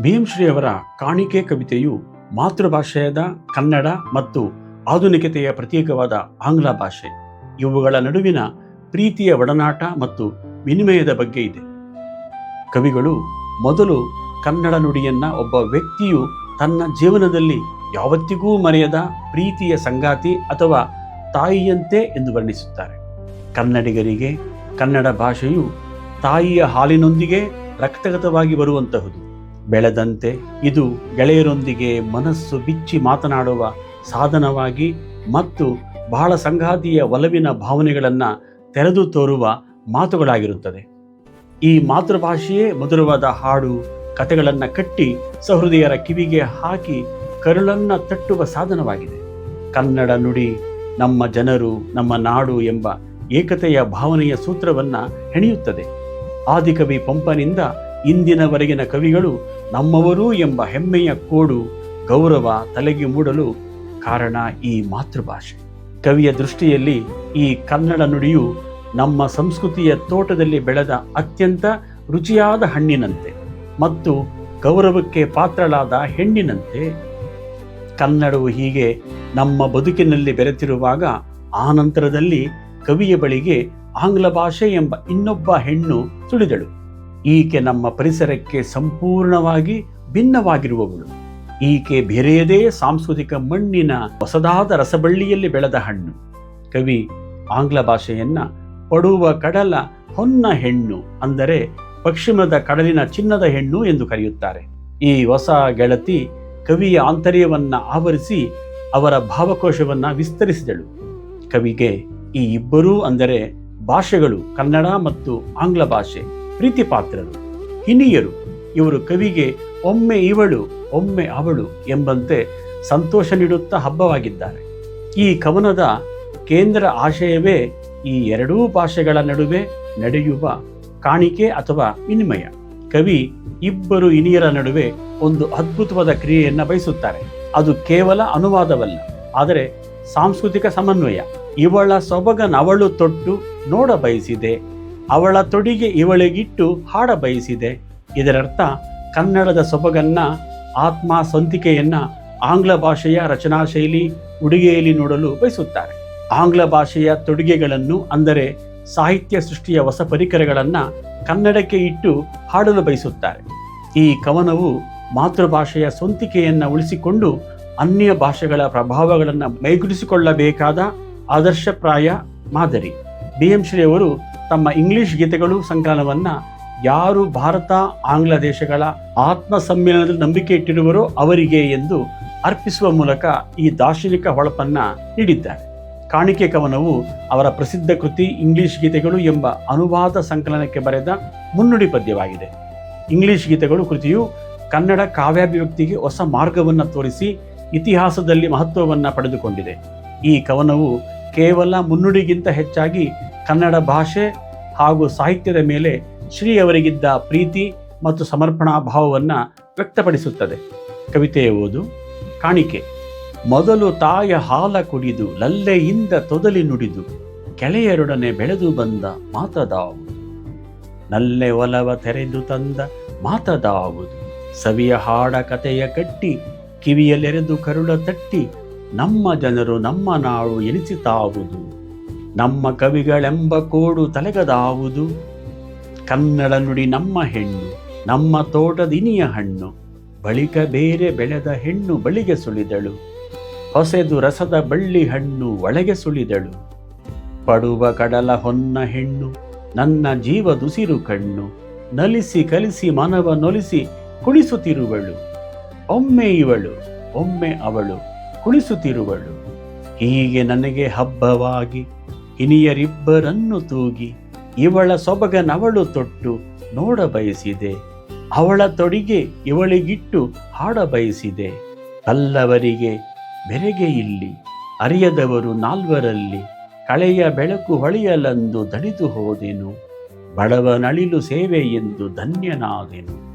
ಭೀಮಶ್ರೀಯವರ ಕಾಣಿಕೆ ಕವಿತೆಯು ಮಾತೃಭಾಷೆಯಾದ ಕನ್ನಡ ಮತ್ತು ಆಧುನಿಕತೆಯ ಪ್ರತೀಕವಾದ ಆಂಗ್ಲ ಭಾಷೆ. ಇವುಗಳ ನಡುವಿನ ಪ್ರೀತಿಯ ಒಡನಾಟ ಮತ್ತು ವಿನಿಮಯದ ಬಗ್ಗೆ ಇದೆ. ಕವಿಗಳು ಮೊದಲು ಕನ್ನಡ ನುಡಿಯನ್ನ ಒಬ್ಬ ವ್ಯಕ್ತಿಯು ತನ್ನ ಜೀವನದಲ್ಲಿ ಯಾವತ್ತಿಗೂ ಮರೆಯದ ಪ್ರೀತಿಯ ಸಂಗಾತಿ ಅಥವಾ ತಾಯಿಯಂತೆ ಎಂದು ವರ್ಣಿಸುತ್ತಾರೆ. ಕನ್ನಡಿಗರಿಗೆ ಕನ್ನಡ ಭಾಷೆಯು ತಾಯಿಯ ಹಾಲಿನೊಂದಿಗೆ ರಕ್ತಗತವಾಗಿ ಬರುವಂತಹುದು. ಬೆಳೆದಂತೆ ಇದು ಗೆಳೆಯರೊಂದಿಗೆ ಮನಸ್ಸು ಬಿಚ್ಚಿ ಮಾತನಾಡುವ ಸಾಧನವಾಗಿ ಮತ್ತು ಬಹಳ ಸಂಗಾತಿಯ ಒಲವಿನ ಭಾವನೆಗಳನ್ನು ತೆರೆದು ತೋರುವ ಮಾತುಗಳಾಗಿರುತ್ತದೆ. ಈ ಮಾತೃಭಾಷೆಯೇ ಮಧುರವಾದ ಹಾಡು, ಕಥೆಗಳನ್ನು ಕಟ್ಟಿ ಸಹೃದಯರ ಕಿವಿಗೆ ಹಾಕಿ ಕರುಳನ್ನು ತಟ್ಟುವ ಸಾಧನವಾಗಿದೆ. ಕನ್ನಡ ನುಡಿ, ನಮ್ಮ ಜನರು, ನಮ್ಮ ನಾಡು ಎಂಬ ಏಕತೆಯ ಭಾವನೆಯ ಸೂತ್ರವನ್ನು ಹೆಣೆಯುತ್ತದೆ. ಆದಿಕವಿ ಪಂಪನಿಂದ ಇಂದಿನವರೆಗಿನ ಕವಿಗಳು ನಮ್ಮವರು ಎಂಬ ಹೆಮ್ಮೆಯ ಕೋಡು ಗೌರವ ತಲೆಗೆ ಮೂಡಲು ಕಾರಣ ಈ ಮಾತೃಭಾಷೆ. ಕವಿಯ ದೃಷ್ಟಿಯಲ್ಲಿ ಈ ಕನ್ನಡ ನುಡಿಯು ನಮ್ಮ ಸಂಸ್ಕೃತಿಯ ತೋಟದಲ್ಲಿ ಬೆಳೆದ ಅತ್ಯಂತ ರುಚಿಯಾದ ಹಣ್ಣಿನಂತೆ ಮತ್ತು ಗೌರವಕ್ಕೆ ಪಾತ್ರಳಾದ ಹೆಣ್ಣಿನಂತೆ. ಕನ್ನಡವು ಹೀಗೆ ನಮ್ಮ ಬದುಕಿನಲ್ಲಿ ಬೆರೆತಿರುವಾಗ ಆನಂತರದಲ್ಲಿ ಕವಿಯ ಬಳಿಗೆ ಆಂಗ್ಲ ಭಾಷೆ ಎಂಬ ಇನ್ನೊಬ್ಬ ಹೆಣ್ಣು ತುಳಿದಳು. ಈಕೆ ನಮ್ಮ ಪರಿಸರಕ್ಕೆ ಸಂಪೂರ್ಣವಾಗಿ ಭಿನ್ನವಾಗಿರುವವಳು. ಈಕೆ ಬೇರೆಯದೇ ಸಾಂಸ್ಕೃತಿಕ ಮಣ್ಣಿನ ಹೊಸದಾದ ರಸಬಳ್ಳಿಯಲ್ಲಿ ಬೆಳೆದ ಹಣ್ಣು. ಕವಿ ಆಂಗ್ಲ ಭಾಷೆಯನ್ನ ಪಡುವ ಕಡಲ ಹೊನ್ನ ಹೆಣ್ಣು ಅಂದರೆ ಪಶ್ಚಿಮದ ಕಡಲಿನ ಚಿನ್ನದ ಹೆಣ್ಣು ಎಂದು ಕರೆಯುತ್ತಾರೆ. ಈ ಹೊಸ ಗೆಳತಿ ಕವಿಯ ಆಂತರ್ಯವನ್ನ ಆವರಿಸಿ ಅವರ ಭಾವಕೋಶವನ್ನ ವಿಸ್ತರಿಸಿದಳು. ಕವಿಗೆ ಈ ಇಬ್ಬರೂ ಅಂದರೆ ಭಾಷೆಗಳು ಕನ್ನಡ ಮತ್ತು ಆಂಗ್ಲ ಭಾಷೆ. ಪ್ರೀತಿ ಪಾತ್ರರು ಹಿನಿಯರು, ಇವರು ಕವಿಗೆ ಒಮ್ಮೆ ಇವಳು, ಒಮ್ಮೆ ಅವಳು ಎಂಬಂತೆ ಸಂತೋಷ ನೀಡುತ್ತಾ ಹಬ್ಬವಾಗಿದ್ದಾರೆ. ಈ ಕವನದ ಕೇಂದ್ರ ಆಶಯವೇ ಈ ಎರಡೂ ಭಾಷೆಗಳ ನಡುವೆ ನಡೆಯುವ ಕಾಣಿಕೆ ಅಥವಾ ವಿನಿಮಯ. ಕವಿ ಇಬ್ಬರು ಇನಿಯರ ನಡುವೆ ಒಂದು ಅದ್ಭುತವಾದ ಕ್ರಿಯೆಯನ್ನು ಬಯಸುತ್ತಾರೆ. ಅದು ಕೇವಲ ಅನುವಾದವಲ್ಲ, ಆದರೆ ಸಾಂಸ್ಕೃತಿಕ ಸಮನ್ವಯ. ಇವಳ ಸೊಬಗನವಳು ತೊಟ್ಟು ನೋಡ ಬಯಸಿದೆ ಅವಳ ತೊಡಿಗೆ ಇವಳಿಗಿಟ್ಟು ಹಾಡ ಬಯಸಿದೆ. ಇದರರ್ಥ, ಕನ್ನಡದ ಸೊಬಗನ್ನ, ಆತ್ಮ ಸ್ವಂತಿಕೆಯನ್ನ ಆಂಗ್ಲ ಭಾಷೆಯ ರಚನಾ ಶೈಲಿ ಉಡುಗೆಯಲ್ಲಿ ನೋಡಲು ಬಯಸುತ್ತಾರೆ. ಆಂಗ್ಲ ಭಾಷೆಯ ತೊಡುಗೆಗಳನ್ನು ಅಂದರೆ ಸಾಹಿತ್ಯ ಸೃಷ್ಟಿಯ ಹೊಸ ಪರಿಕರಗಳನ್ನು ಕನ್ನಡಕ್ಕೆ ಇಟ್ಟು ಹಾಡಲು ಬಯಸುತ್ತಾರೆ. ಈ ಕವನವು ಮಾತೃಭಾಷೆಯ ಸ್ವಂತಿಕೆಯನ್ನು ಉಳಿಸಿಕೊಂಡು ಅನ್ಯ ಭಾಷೆಗಳ ಪ್ರಭಾವಗಳನ್ನು ಮೈಗೂಡಿಸಿಕೊಳ್ಳಬೇಕಾದ ಆದರ್ಶಪ್ರಾಯ ಮಾದರಿ. ಬಿ ಎಂ ಶ್ರೀ ಅವರು ತಮ್ಮ ಇಂಗ್ಲಿಷ್ ಗೀತೆಗಳು ಸಂಕಲನವನ್ನ ಯಾರು ಭಾರತ, ಆಂಗ್ಲ ದೇಶಗಳ ಆತ್ಮ ಸಮ್ಮೇಳನದಲ್ಲಿ ನಂಬಿಕೆ ಇಟ್ಟಿರುವರೋ ಅವರಿಗೆ ಎಂದು ಅರ್ಪಿಸುವ ಮೂಲಕ ಈ ದಾರ್ಶನಿಕ ಹೊಳಪನ್ನು ನೀಡಿದ್ದಾರೆ. ಕಾಣಿಕೆ ಕವನವು ಅವರ ಪ್ರಸಿದ್ಧ ಕೃತಿ ಇಂಗ್ಲಿಷ್ ಗೀತೆಗಳು ಎಂಬ ಅನುವಾದ ಸಂಕಲನಕ್ಕೆ ಬರೆದ ಮುನ್ನುಡಿ ಪದ್ಯವಾಗಿದೆ. ಇಂಗ್ಲಿಷ್ ಗೀತೆಗಳು ಕೃತಿಯು ಕನ್ನಡ ಕಾವ್ಯಾಭಿವ್ಯಕ್ತಿಗೆ ಹೊಸ ಮಾರ್ಗವನ್ನು ತೋರಿಸಿ ಇತಿಹಾಸದಲ್ಲಿ ಮಹತ್ವವನ್ನು ಪಡೆದುಕೊಂಡಿದೆ. ಈ ಕವನವು ಕೇವಲ ಮುನ್ನುಡಿಗಿಂತ ಹೆಚ್ಚಾಗಿ ಕನ್ನಡ ಭಾಷೆ ಹಾಗೂ ಸಾಹಿತ್ಯದ ಮೇಲೆ ಶ್ರೀ ಅವರಿಗಿದ್ದ ಪ್ರೀತಿ ಮತ್ತು ಸಮರ್ಪಣಾ ಭಾವವನ್ನು ವ್ಯಕ್ತಪಡಿಸುತ್ತದೆ. ಕವಿತೆಯ ಓದು, ಕಾಣಿಕೆ. ಮೊದಲು ತಾಯ ಹಾಲ ಕುಡಿದು, ಲಲ್ಲೆಯಿಂದ ತೊದಲಿ ನುಡಿದು ಕೆಳೆಯರೊಡನೆ ಬೆಳೆದು ಬಂದ ಮಾತದಾವು ನಲ್ಲೆ ಒಲವ ತೆರೆದು ತಂದ ಮಾತದಾವುದು. ಸವಿಯ ಹಾಡ ಕಥೆಯ ಕಟ್ಟಿ, ಕಿವಿಯಲೆರೆದು ಕರುಳ ತಟ್ಟಿ, ನಮ್ಮ ಜನರು ನಮ್ಮ ನಾಡು ಎನಿಸಿತಾವುದು. ನಮ್ಮ ಕವಿಗಳೆಂಬ ಕೋಡು ತಲೆಗದಾವುದು. ಕನ್ನಡ ನುಡಿ ನಮ್ಮ ಹೆಣ್ಣು, ನಮ್ಮ ತೋಟದಿನಿಯ ಹಣ್ಣು, ಬಳಿಕ ಬೇರೆ ಬೆಳೆದ ಹೆಣ್ಣು ಬಳಿಗೆ ಸುಳಿದಳು. ಹೊಸೆದು ರಸದ ಬಳ್ಳಿ ಹಣ್ಣು ಒಳಗೆ ಸುಳಿದಳು. ಪಡುವ ಕಡಲ ಹೊನ್ನ ಹೆಣ್ಣು, ನನ್ನ ಜೀವ ದುಸಿರು ಕಣ್ಣು, ನಲಿಸಿ ಕಲಿಸಿ ಮನವ ನೊಲಿಸಿ ಕುಣಿಸುತ್ತಿರುವಳು. ಒಮ್ಮೆ ಇವಳು, ಒಮ್ಮೆ ಅವಳು ಕುಣಿಸುತ್ತಿರುವಳು. ಹೀಗೆ ನನಗೆ ಹಬ್ಬವಾಗಿ ಹಿನಿಯರಿಬ್ಬರನ್ನು ತೂಗಿ ಇವಳ ಸೊಬಗನವಳು ತೊಟ್ಟು ನೋಡ ಬಯಸಿದೆ. ಅವಳ ತೊಡಿಗೆ ಇವಳಿಗಿಟ್ಟು ಹಾಡ ಬಯಸಿದೆ. ಅಲ್ಲವರಿಗೆ ಬೆರೆಗೆ ಇಲ್ಲಿ, ಅರಿಯದವರು ನಾಲ್ವರಲ್ಲಿ, ಕಳೆಯ ಬೆಳಕು ಹೊಳೆಯಲೆಂದು ದಣಿದು ಹೋದೆನು. ಬಡವನಳಿಲು ಸೇವೆ ಎಂದು ಧನ್ಯನಾದೆನು.